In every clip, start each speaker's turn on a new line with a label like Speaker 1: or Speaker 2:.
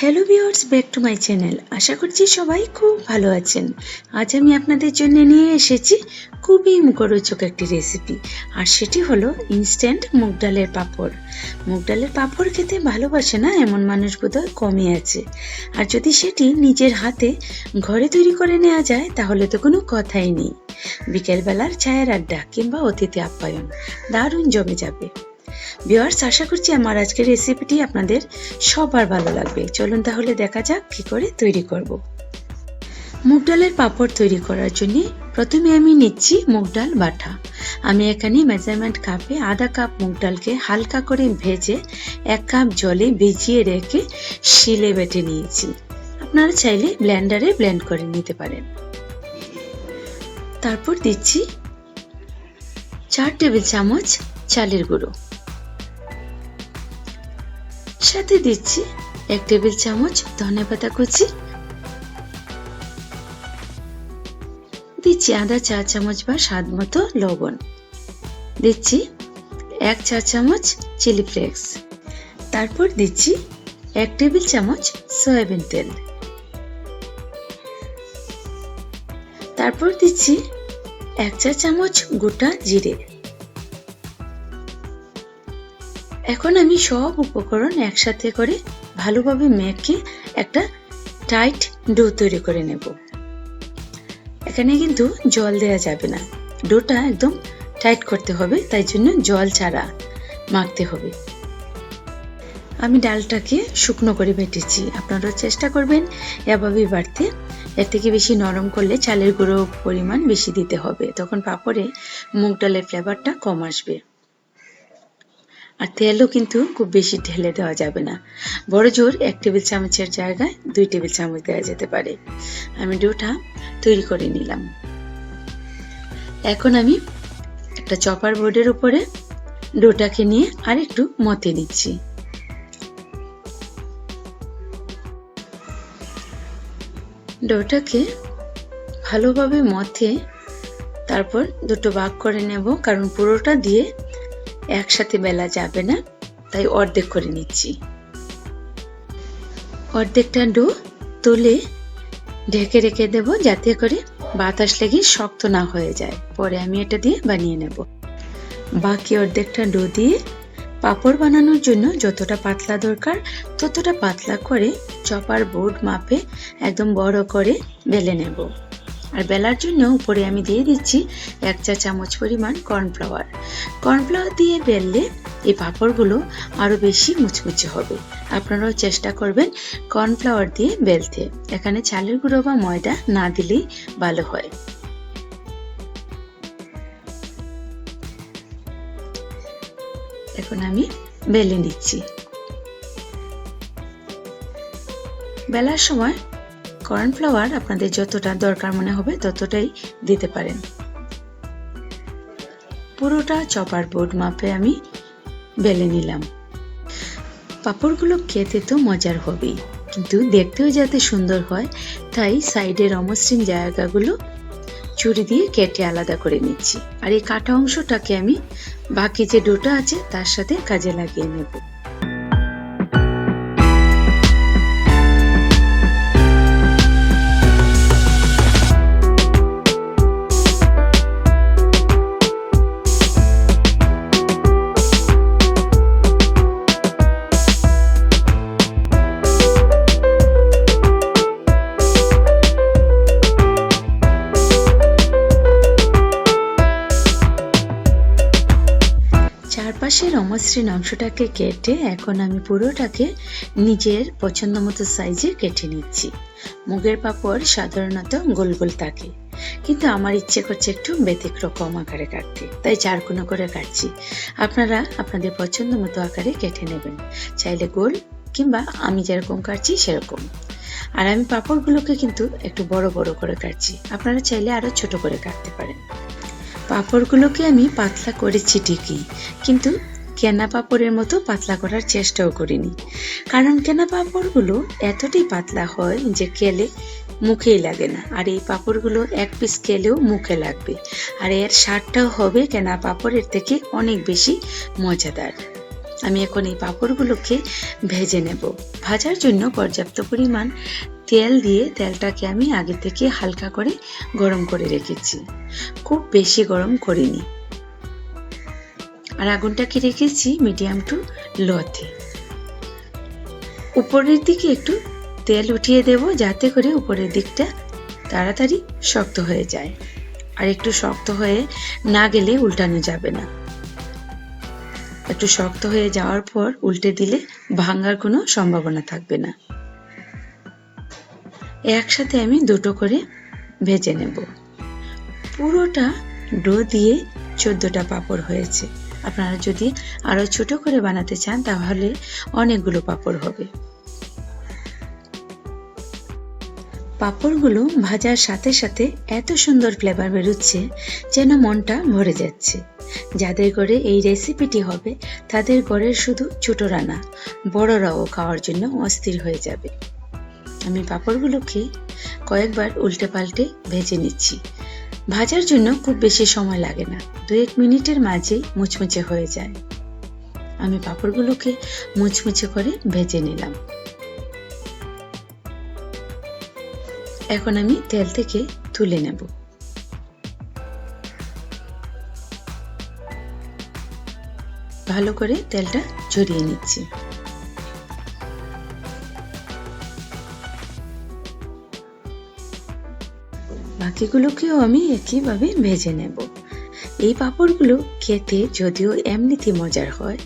Speaker 1: Hello viewers back to my channel আশা করছি সবাই খুব ভালো আছেন। আজ আমি আপনাদের জন্য নিয়ে এসেছি খুবই মুখরোচক একটি রেসিপি আর সেটি হলো ইনস্ট্যান্ট মুগ ডালের পাঁপড়। মুগ ডালের পাঁপড় খেতে ভালোবাসে না এমন মানুষ বোধহয় কমই আছে। আর যদি সেটি নিজের হাতে ঘরে তৈরি করে নেওয়া যায়, তাহলে তো কোনো কথাই নেই। বিকেলবেলার চায়ের আড্ডা কিংবা অতিথি আপ্যায়ন, দারুণ জমে যাবে। ভিউয়ার্স আশা করছি আমার আজকের রেসিপিটি আপনাদের সবার ভালো লাগবে। চলুন তাহলে দেখা যাক কি করে তৈরি করব। মুগ ডালের পাঁপড় তৈরি করার জন্য প্রথমে আমি নিচ্ছি মুগ ডাল বাটা। আমি এখানে মেজারমেন্ট কাপে আধা কাপ মুগ ডালকে হালকা করে ভেজে এক কাপ জলে ভিজিয়ে রেখে শিলে বেটে নিয়েছি। আপনারা চাইলে ব্লেন্ডারে ব্লেন্ড করে নিতে পারেন। তারপর দিচ্ছি চার টেবিল চামচ চালের গুঁড়ো। সাথে দিচ্ছি এক টেবিল চামচ ধনে পাতা কুচি। দিচ্ছি আধা চা চামচ বা স্বাদ মতো লবণ। দিচ্ছি এক চা চামচ চিলি ফ্লেক্স। তারপর দিচ্ছি এক টেবিল চামচ সয়াবিন তেল। তারপর দিচ্ছি এক চা চামচ গোটা জিরে। এখন আমি সব উপকরণ একসাথে করে ভালোভাবে মেখে একটা টাইট ডো তৈরি করে নেব। এখানে কিন্তু জল দেওয়া যাবে না। ডোটা একদম টাইট করতে হবে, তাই জন্য জল ছাড়া মাখতে হবে। আমি ডালটাকে শুকনো করে বেটেছি। আপনারা চেষ্টা করবেন এভাবেই বাড়তে। এর থেকে বেশি নরম করলে চালের গুঁড়ো পরিমাণ বেশি দিতে হবে। তখন পাপড়ে মুগ ডালের ফ্লেভারটা কম আসবে। আর তেলও কিন্তু খুব বেশি ঢেলে দেওয়া যাবে না। বড় জোর এক টেবিল চামচের জায়গায় দুই টেবিল চামচ দেওয়া যেতে পারে। আমি ডোটা তৈরি করে নিলাম। এখন আমি একটা চপার বোর্ডের উপরে ডোটাকে নিয়ে আর একটু মতে নিচ্ছি। ডোটাকে ভালোভাবে মথে তারপর দুটো ভাগ করে নেব, কারণ পুরোটা দিয়ে একসাথে মেলা যাবে না, তাই অর্ধেক করে নিচ্ছি। অর্ধেকটা ডো তুলে ঢেকে রেখে দেব, যাতে করে বাতাস লেগে শক্ত না হয়ে যায়। পরে আমি এটা দিয়ে বানিয়ে নেব। বাকি অর্ধেকটা ডো দিয়ে পাপড় বানানোর জন্য যতটা পাতলা দরকার, ততটা পাতলা করে চপার বোর্ড মাপে একদম বড় করে বেলে নেব। আর বেলার জন্য উপরে আমি দিয়ে দিচ্ছি এক চা চামচ পরিমাণ কর্নফ্লাওয়ার কর্নফ্লাওয়ার দিয়ে বেললে এই পাঁপড়গুলো আরও বেশি মুচমুচে হবে। আপনারাও চেষ্টা করবেন কর্নফ্লাওয়ার দিয়ে বেলতে। এখানে চালের গুঁড়ো বা ময়দা না দিলেই ভালো হয়। এখন আমি বেলে নিচ্ছি। বেলার সময় কর্নফ্লাওয়ার আপনাদের যতটা দরকার মনে হবে ততটাই দিতে পারেন। পুরোটা চপার বোর্ড মাপে আমি বেলে নিলাম। পাঁপড়গুলো খেতে তো মজার হবেই, কিন্তু দেখতেও যাতে সুন্দর হয়, তাই সাইডের অমসৃণ জায়গাগুলো চুরি দিয়ে কেটে আলাদা করে নিচ্ছি। আর এই কাটা অংশটাকে আমি বাকি যে ডোটা আছে তার সাথে কাজে লাগিয়ে নেব। চারপাশের অমসৃণ অংশটাকে কেটে এখন আমি পুরোটাকে নিজের পছন্দ মতো সাইজে কেটে নিচ্ছি। মুগের পাপড় সাধারণত গোল গোল থাকে, কিন্তু আমার ইচ্ছে করছে একটু ব্যতিক্রম আকারে কাটতে, তাই চার কোনো করে কাটছি। আপনারা আপনাদের পছন্দ মতো আকারে কেটে নেবেন, চাইলে গোল কিংবা আমি যেরকম কাটছি সেরকম। আর আমি পাপড়গুলোকে কিন্তু একটু বড় বড় করে কাটছি, আপনারা চাইলে আরও ছোট করে কাটতে পারেন। পাঁপড়গুলোকে আমি পাতলা করেছি ঠিকই, কিন্তু কেনা পাঁপড়ের মতো পাতলা করার চেষ্টাও করিনি। কারণ কেনা পাঁপড়গুলো এতটাই পাতলা হয় যে কেলে মুখেই লাগে না, আর এই পাঁপড়গুলো এক পিস খেলেও মুখে লাগবে, আর এর স্বাদটাও হবে কেনা পাঁপড়ের থেকে অনেক বেশি মজাদার। আমি এখন এই পাঁপড়গুলোকে ভেজে নেব। ভাজার জন্য পর্যাপ্ত পরিমাণ তেল দিয়ে তেলটাকে আমি আগে থেকে হালকা করে গরম করে রেখেছি। খুব বেশি গরম করিনি। আর আগুনটাকে রেখেছি মিডিয়াম টু লোতে। উপরের দিকে একটু তেল উঠিয়ে দেব যাতে করে উপরের দিকটা তাড়াতাড়ি শক্ত হয়ে যায়। আর একটু শক্ত হয়ে না গেলে উল্টানো যাবে না। একটু শক্ত হয়ে যাওয়ার পর উল্টে দিলে ভাঙার কোনো সম্ভাবনা থাকবে না। একসাথে আমি দুটো করে ভেজে নেব। পুরোটা ডো দিয়ে চোদ্দোটা পাঁপড় হয়েছে। আপনারা যদি আরও ছোট করে বানাতে চান, তাহলে অনেকগুলো পাঁপড় হবে। পাঁপড়গুলো ভাজার সাথে সাথে এত সুন্দর ফ্লেভার বেরোচ্ছে যেন মনটা ভরে যাচ্ছে। যাদের ঘরে এই রেসিপিটি হবে, তাদের ঘরের শুধু ছোটরা না, বড়রাও খাওয়ার জন্য অস্থির হয়ে যাবে। আমি পাঁপড়গুলোকে কয়েকবার উল্টে পাল্টে ভেজে নিচ্ছি। ভাজার জন্য খুব বেশি সময় লাগে না। দু এক মিনিটের মাঝেই মুচমুচে হয়ে যায়। আমি পাঁপড়গুলোকে মুচমুচে করে ভেজে নিলাম। এখন আমি তেল থেকে তুলে নেব। ভালো করে তেলটা ঝরিয়ে নিচ্ছি। বাকিগুলোকেও আমি একইভাবে ভেজে নেব। এই পাঁপড়গুলো খেতে যদিও এমনিতে মজার হয়,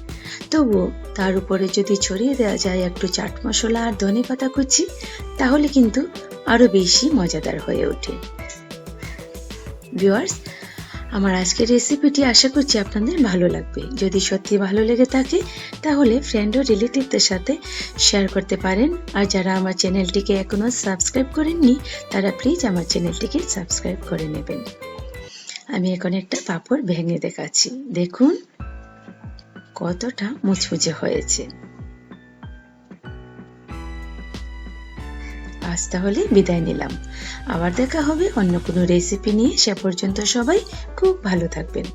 Speaker 1: তবুও তার উপরে যদি ছড়িয়ে দেওয়া যায় একটু চাট মশলা আর ধনে পাতা কুচি, তাহলে কিন্তু আরও বেশি মজাদার হয়ে ওঠে। ভিউয়ার্স আমার আজকের রেসিপিটি আশা করছি আপনাদের ভালো লাগবে। যদি সত্যি ভালো লেগে থাকে, তাহলে ফ্রেন্ড ও রিলেটিভদের সাথে শেয়ার করতে পারেন। আর যারা আমার চ্যানেলটিকে এখনও সাবস্ক্রাইব করেননি, তারা প্লিজ আমার চ্যানেলটিকে সাবস্ক্রাইব করে নেবেন। আমি এখন একটা পাপড় ভেঙে দেখাচ্ছি। দেখুন, কতটা মুচমুচে হয়েছে। আজ তাহলে বিদায় নিলাম। আবার দেখা হবে অন্য কোনো রেসিপি নিয়ে। সে পর্যন্ত সবাই খুব ভালো থাকবেন।